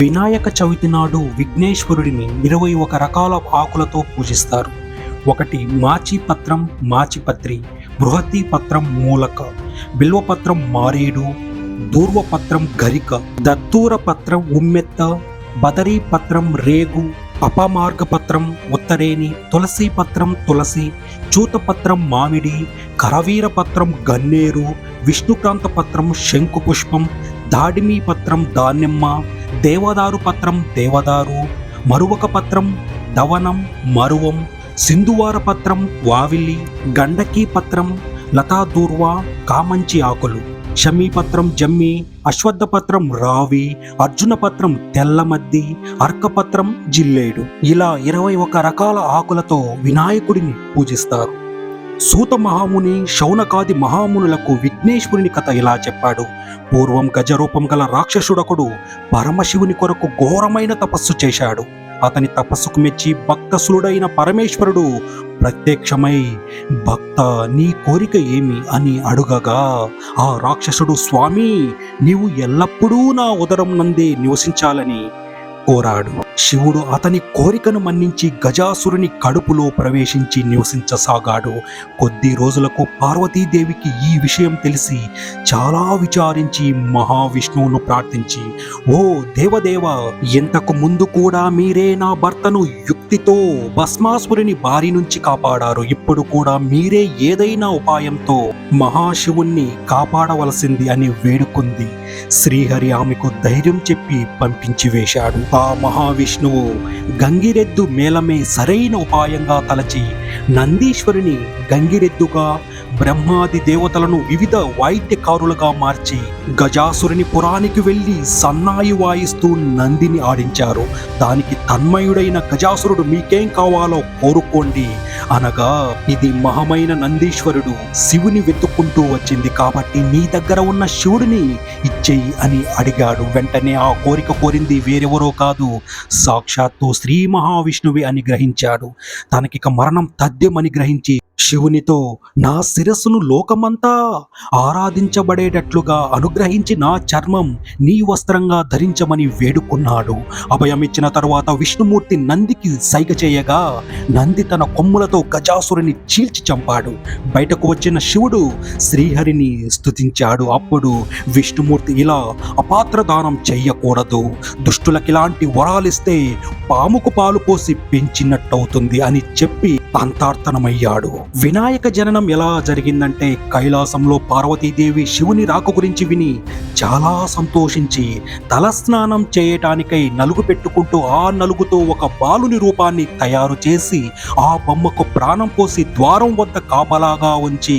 వినాయక చవితి నాడు విఘ్నేశ్వరుడిని ఇరవై ఒక రకాల ఆకులతో పూజిస్తారు. ఒకటి మాచిపత్రం మాచిపత్రి బృహతి పత్రం మూలక బిల్వపత్రం మారేడు దూర్వపత్రం గరిక దత్తూర పత్రం ఉమ్మెత్త బదరీ పత్రం రేగు అపమార్గపత్రం ఉత్తరేని తులసి పత్రం తులసి చూతపత్రం మామిడి కరవీర పత్రం గన్నేరు విష్ణుకాంత పత్రం శంకుపుష్పం దాడిమి పత్రం దానిమ్మ దేవదారు పత్రం దేవదారు మరువక పత్రం దవనం మరువం సింధువార పత్రం వావిలి గండకీ పత్రం లతాదూర్వ కామంచి ఆకులు షమీపత్రం జమ్మి అశ్వత్థ పత్రం రావి అర్జున పత్రం తెల్లమద్ది అర్కపత్రం జిల్లేడు. ఇలా ఇరవై ఒక రకాల ఆకులతో వినాయకుడిని పూజిస్తారు. సూత మహాముని శౌనకాది మహామునులకు విఘ్నేశ్వరుని కథ ఇలా చెప్పాడు. పూర్వం గజరూపం గల రాక్షసుడొకడు పరమశివుని కొరకు ఘోరమైన తపస్సు చేశాడు. అతని తపస్సుకు మెచ్చి భక్తసులుడైన పరమేశ్వరుడు ప్రత్యక్షమై భక్త నీ కోరిక ఏమి? అని అడుగగా ఆ రాక్షసుడు స్వామి నీవు ఎల్లప్పుడూ నా ఉదరం నందే నివసించాలని కోరాడు. శివుడు అతని కోరికను మన్నించి గజాసురుని కడుపులో ప్రవేశించి నివసించసాగాడు. కొద్ది రోజులకు పార్వతీదేవికి ఈ విషయం తెలిసి చాలా విచారించి మహావిష్ణువును ప్రార్థించి ఓ దేవదేవ ఇంతకు ముందు కూడా మీరే నా భర్తను యుక్తితో భస్మాసురుని బారి నుంచి కాపాడారు. ఇప్పుడు కూడా మీరే ఏదైనా ఉపాయంతో మహాశివుణ్ణి కాపాడవలసింది అని వేడుకుంది. శ్రీహరి ఆమెకు ధైర్యం చెప్పి పంపించి వేశాడు. ఆ మహావిష్ణువు గంగిరెద్దు మేళమే సరైన ఉపాయంగా తలచి నందీశ్వరుని గంగిరెద్దుగా బ్రహ్మాది దేవతలను వివిధ వాయిద్యకారులుగా మార్చి గజాసురుని పురానికి వెళ్ళి సన్నాయి వాయిస్తూ నందిని ఆడించారు. దానికి తన్మయుడైన గజాసురుడు మీకేం కావాలో కోరుకోండి. అనగా ఇది మహమైన నందీశ్వరుడు శివుని వెతుక్కుంటూ వచ్చింది కాబట్టి నీ దగ్గర ఉన్న శివుడిని ఇచ్చేయి అని అడిగాడు. వెంటనే ఆ కోరిక కోరింది వేరెవరో కాదు సాక్షాత్తు శ్రీ మహావిష్ణువే అని గ్రహించాడు. తనకిక మరణం తథ్యమని గ్రహించి శివునితో నా శిరస్సును లోకమంతా ఆరాధించబడేటట్లుగా అనుగ్రహించి నా చర్మం నీ వస్త్రంగా ధరించమని వేడుకున్నాడు. అభయమిచ్చిన తరువాత విష్ణుమూర్తి నందికి సైగ చేయగా నంది తన కొమ్ములతో గజాసురుని చీల్చి చంపాడు. బయటకు వచ్చిన శివుడు శ్రీహరిని స్థుతించాడు అప్పుడు విష్ణుమూర్తి ఇలా అపాత్ర దానం చెయ్యకూడదు. దుష్టులకిలాంటి వరాలిస్తే పాముకు పాలు పోసి పెంచినట్టవుతుంది అని చెప్పి అంతార్థనమయ్యాడు వినాయక జననం ఎలా జరిగిందంటే కైలాసంలో పార్వతీదేవి శివుని రాక గురించి విని చాలా సంతోషించి తలస్నానం చేయటానికై నలుగు పెట్టుకుంటూ ఆ నలుగుతో ఒక బాలుని రూపాన్ని తయారు చేసి ఆ బొమ్మకు ప్రాణం పోసి ద్వారం వద్ద కాపలాగా ఉంచి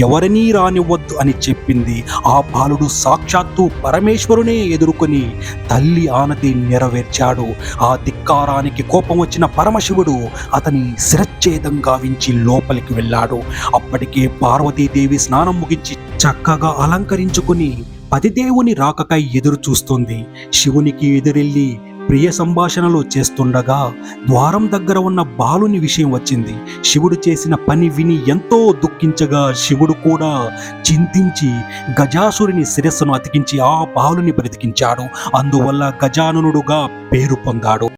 ఎవరినీ రానివ్వద్దు అని చెప్పింది. ఆ బాలుడు సాక్షాత్తు పరమేశ్వరునే ఎదుర్కొని తల్లి ఆనతి నెరవేర్చాడు. ఆ ధిక్కారానికి కోపం వచ్చిన పరమశివుడు అతని శిరచ్ఛేదం గావించి లోపలికి వెళ్ళాడు. అప్పటికే పార్వతీదేవి స్నానం ముగించి చక్కగా అలంకరించుకుని పతిదేవుని రాకకై ఎదురు చూస్తుంది. శివునికి ఎదురెళ్ళి ప్రియ సంభాషణలు చేస్తుండగా ద్వారం దగ్గర ఉన్న బాలుని విషయం వచ్చింది. శివుడు చేసిన పని విని ఎంతో దుఃఖించగా శివుడు కూడా చింతించి గజాసురుని శిరస్సును అతికించి ఆ బాలుని బ్రతికించాడు. అందువల్ల గజాననుడుగా పేరు పొందాడు.